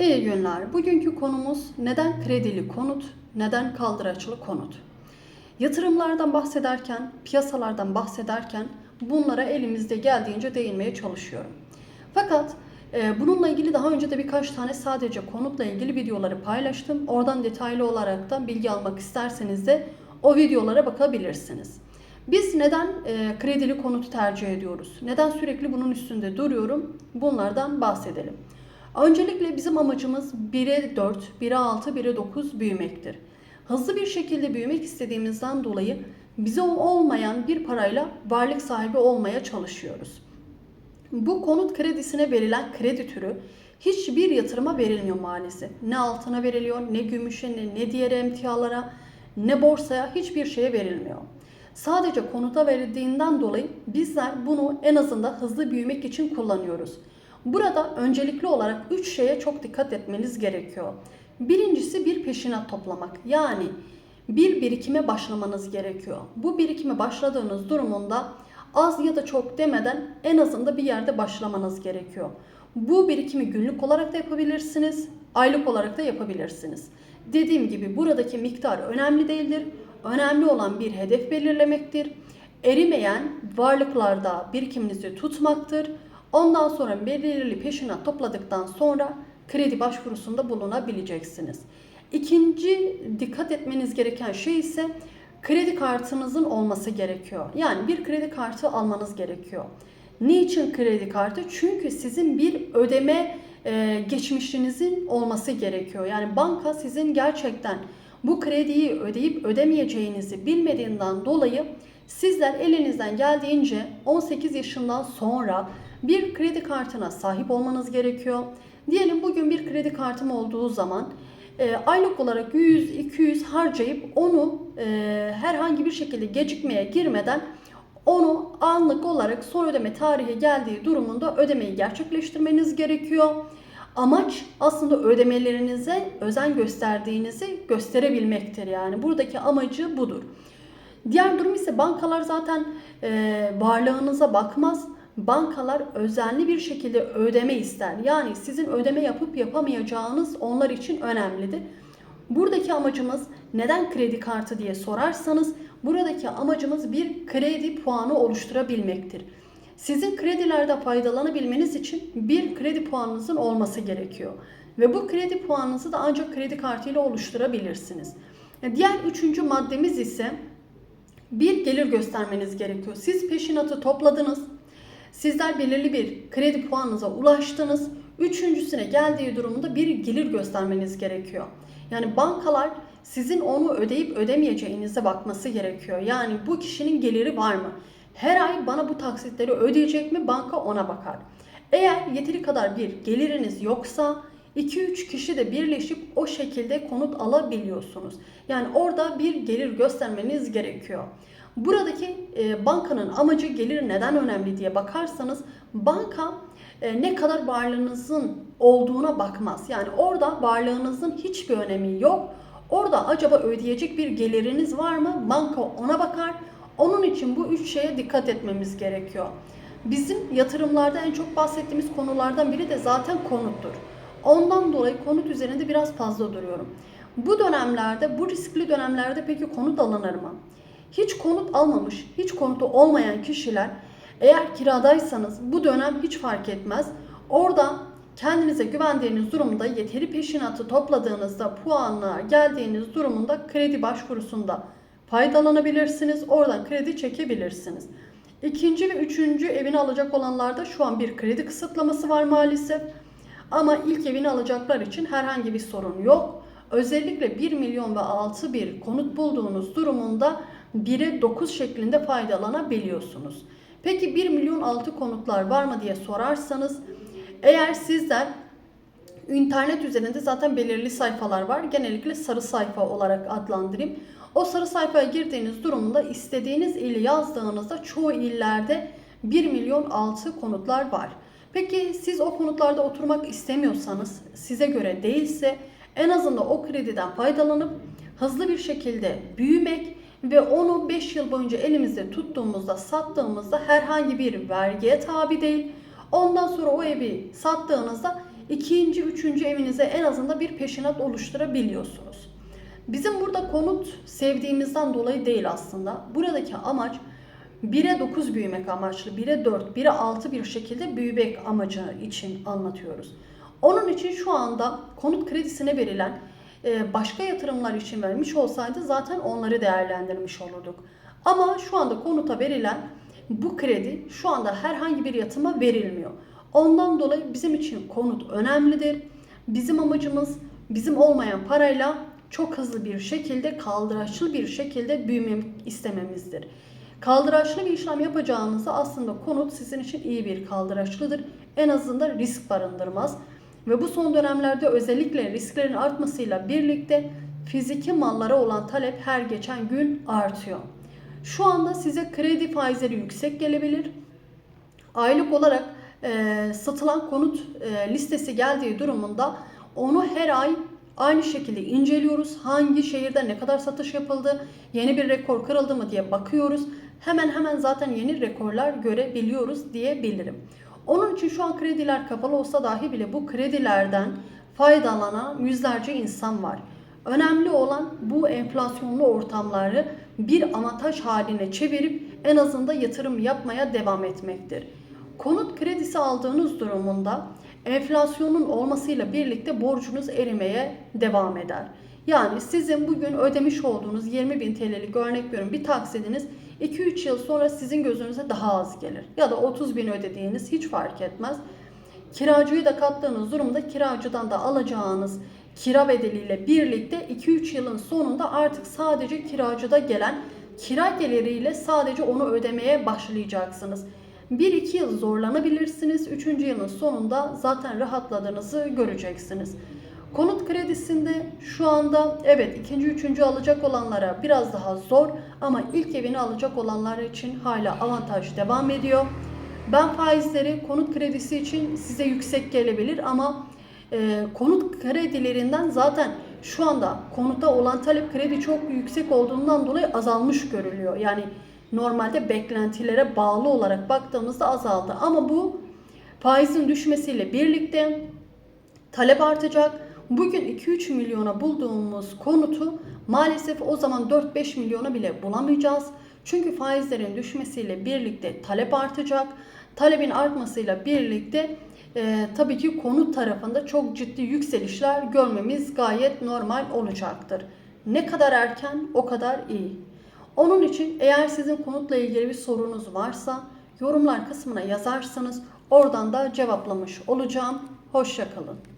İyi günler. Bugünkü konumuz neden kredili konut, neden kaldıraçlı konut? Yatırımlardan bahsederken, piyasalardan bahsederken bunlara elimizde geldiğince değinmeye çalışıyorum. Fakat e, bununla ilgili daha önce de birkaç tane sadece konutla ilgili videoları paylaştım. Oradan detaylı olarak da bilgi almak isterseniz de o videolara bakabilirsiniz. Biz neden e, kredili konutu tercih ediyoruz? Neden sürekli bunun üstünde duruyorum? Bunlardan bahsedelim. Öncelikle bizim amacımız 1'e 4, 1'e 6, 1'e 9 büyümektir. Hızlı bir şekilde büyümek istediğimizden dolayı bize olmayan bir parayla varlık sahibi olmaya çalışıyoruz. Bu konut kredisine verilen kredi türü hiçbir yatırıma verilmiyor maalesef. Ne altına veriliyor, ne gümüşe, ne, ne diğer emtialara, ne borsaya hiçbir şeye verilmiyor. Sadece konuta verildiğinden dolayı bizler bunu en azından hızlı büyümek için kullanıyoruz. Burada öncelikli olarak 3 şeye çok dikkat etmeniz gerekiyor. Birincisi bir peşinat toplamak. Yani bir birikime başlamanız gerekiyor. Bu birikime başladığınız durumunda az ya da çok demeden en azında bir yerde başlamanız gerekiyor. Bu birikimi günlük olarak da yapabilirsiniz, aylık olarak da yapabilirsiniz. Dediğim gibi buradaki miktar önemli değildir. Önemli olan bir hedef belirlemektir. Erimeyen varlıklarda birikiminizi tutmaktır. Ondan sonra belirli peşinat topladıktan sonra kredi başvurusunda bulunabileceksiniz. İkinci dikkat etmeniz gereken şey ise kredi kartınızın olması gerekiyor. Yani bir kredi kartı almanız gerekiyor. Niçin kredi kartı? Çünkü sizin bir ödeme e, geçmişinizin olması gerekiyor. Yani banka sizin gerçekten bu krediyi ödeyip ödemeyeceğinizi bilmediğinden dolayı sizler elinizden geldiğince 18 yaşından sonra bir kredi kartına sahip olmanız gerekiyor. Diyelim bugün bir kredi kartım olduğu zaman e, aylık olarak 100-200 harcayıp onu e, herhangi bir şekilde gecikmeye girmeden onu anlık olarak son ödeme tarihi geldiği durumunda ödemeyi gerçekleştirmeniz gerekiyor. Amaç aslında ödemelerinize özen gösterdiğinizi gösterebilmektir. Yani buradaki amacı budur. Diğer durum ise bankalar zaten e, varlığınıza bakmaz. Bankalar özenli bir şekilde ödeme ister. Yani sizin ödeme yapıp yapamayacağınız onlar için önemlidir. Buradaki amacımız neden kredi kartı diye sorarsanız buradaki amacımız bir kredi puanı oluşturabilmektir. Sizin kredilerde faydalanabilmeniz için bir kredi puanınızın olması gerekiyor. Ve bu kredi puanınızı da ancak kredi kartıyla oluşturabilirsiniz. Diğer üçüncü maddemiz ise bir gelir göstermeniz gerekiyor. Siz peşinatı topladınız. Sizler belirli bir kredi puanınıza ulaştınız. Üçüncüsüne geldiği durumda bir gelir göstermeniz gerekiyor. Yani bankalar sizin onu ödeyip ödemeyeceğinize bakması gerekiyor. Yani bu kişinin geliri var mı? Her ay bana bu taksitleri ödeyecek mi? Banka ona bakar. Eğer yeteri kadar bir geliriniz yoksa 2-3 kişi de birleşip o şekilde konut alabiliyorsunuz. Yani orada bir gelir göstermeniz gerekiyor. Buradaki e, bankanın amacı gelir neden önemli diye bakarsanız banka e, ne kadar varlığınızın olduğuna bakmaz. Yani orada varlığınızın hiçbir önemi yok. Orada acaba ödeyecek bir geliriniz var mı? Banka ona bakar. Onun için bu üç şeye dikkat etmemiz gerekiyor. Bizim yatırımlarda en çok bahsettiğimiz konulardan biri de zaten konuttur. Ondan dolayı konut üzerinde biraz fazla duruyorum. Bu dönemlerde, bu riskli dönemlerde peki konut alınır mı? Hiç konut almamış, hiç konutu olmayan kişiler eğer kiradaysanız bu dönem hiç fark etmez. Orada kendinize güvendiğiniz durumda yeteri peşinatı topladığınızda puanla geldiğiniz durumunda kredi başvurusunda faydalanabilirsiniz. Oradan kredi çekebilirsiniz. İkinci ve üçüncü evini alacak olanlarda şu an bir kredi kısıtlaması var maalesef. Ama ilk evini alacaklar için herhangi bir sorun yok. Özellikle 1 milyon ve altı bir konut bulduğunuz durumunda 1'e 9 şeklinde faydalanabiliyorsunuz. Peki 1 milyon altı konutlar var mı diye sorarsanız eğer sizler internet üzerinde zaten belirli sayfalar var. Genellikle sarı sayfa olarak adlandırayım. O sarı sayfaya girdiğiniz durumda istediğiniz ili yazdığınızda çoğu illerde 1 milyon altı konutlar var. Peki siz o konutlarda oturmak istemiyorsanız, size göre değilse en azından o krediden faydalanıp hızlı bir şekilde büyümek ve onu 5 yıl boyunca elimizde tuttuğumuzda, sattığımızda herhangi bir vergiye tabi değil. Ondan sonra o evi sattığınızda ikinci, üçüncü evinize en azından bir peşinat oluşturabiliyorsunuz. Bizim burada konut sevdiğimizden dolayı değil aslında. Buradaki amaç 1'e 9 büyümek amaçlı, 1'e 4, 1'e 6 bir şekilde büyümek amacı için anlatıyoruz. Onun için şu anda konut kredisine verilen başka yatırımlar için vermiş olsaydı zaten onları değerlendirmiş olurduk. Ama şu anda konuta verilen bu kredi şu anda herhangi bir yatıma verilmiyor. Ondan dolayı bizim için konut önemlidir. Bizim amacımız bizim olmayan parayla çok hızlı bir şekilde kaldıraçlı bir şekilde büyümek istememizdir. Kaldıraçlı bir işlem yapacağınızda aslında konut sizin için iyi bir kaldıraçlıdır. En azından risk barındırmaz. Ve bu son dönemlerde özellikle risklerin artmasıyla birlikte fiziki mallara olan talep her geçen gün artıyor. Şu anda size kredi faizleri yüksek gelebilir. Aylık olarak e, satılan konut e, listesi geldiği durumunda onu her ay aynı şekilde inceliyoruz. Hangi şehirde ne kadar satış yapıldı, yeni bir rekor kırıldı mı diye bakıyoruz. Hemen hemen zaten yeni rekorlar görebiliyoruz diyebilirim. Onun için şu an krediler kapalı olsa dahi bile bu kredilerden faydalanan yüzlerce insan var. Önemli olan bu enflasyonlu ortamları bir avantaj haline çevirip en azından yatırım yapmaya devam etmektir. Konut kredisi aldığınız durumunda enflasyonun olmasıyla birlikte borcunuz erimeye devam eder. Yani sizin bugün ödemiş olduğunuz 20 bin TL'lik örnek veriyorum bir taksidiniz 2-3 yıl sonra sizin gözünüze daha az gelir. Ya da 30 bin ödediğiniz hiç fark etmez. Kiracıyı da kattığınız durumda kiracıdan da alacağınız kira bedeliyle birlikte 2-3 yılın sonunda artık sadece kiracıda gelen kira geliriyle sadece onu ödemeye başlayacaksınız. 1-2 yıl zorlanabilirsiniz. 3. yılın sonunda zaten rahatladığınızı göreceksiniz. Konut kredisinde şu anda evet ikinci, üçüncü alacak olanlara biraz daha zor ama ilk evini alacak olanlar için hala avantaj devam ediyor. Ben faizleri konut kredisi için size yüksek gelebilir ama e, konut kredilerinden zaten şu anda konutta olan talep kredi çok yüksek olduğundan dolayı azalmış görülüyor. Yani normalde beklentilere bağlı olarak baktığımızda azaldı. Ama bu faizin düşmesiyle birlikte talep artacak. Bugün 2-3 milyona bulduğumuz konutu maalesef o zaman 4-5 milyona bile bulamayacağız. Çünkü faizlerin düşmesiyle birlikte talep artacak. Talebin artmasıyla birlikte e, tabii ki konut tarafında çok ciddi yükselişler görmemiz gayet normal olacaktır. Ne kadar erken o kadar iyi. Onun için eğer sizin konutla ilgili bir sorunuz varsa yorumlar kısmına yazarsanız oradan da cevaplamış olacağım. Hoşçakalın.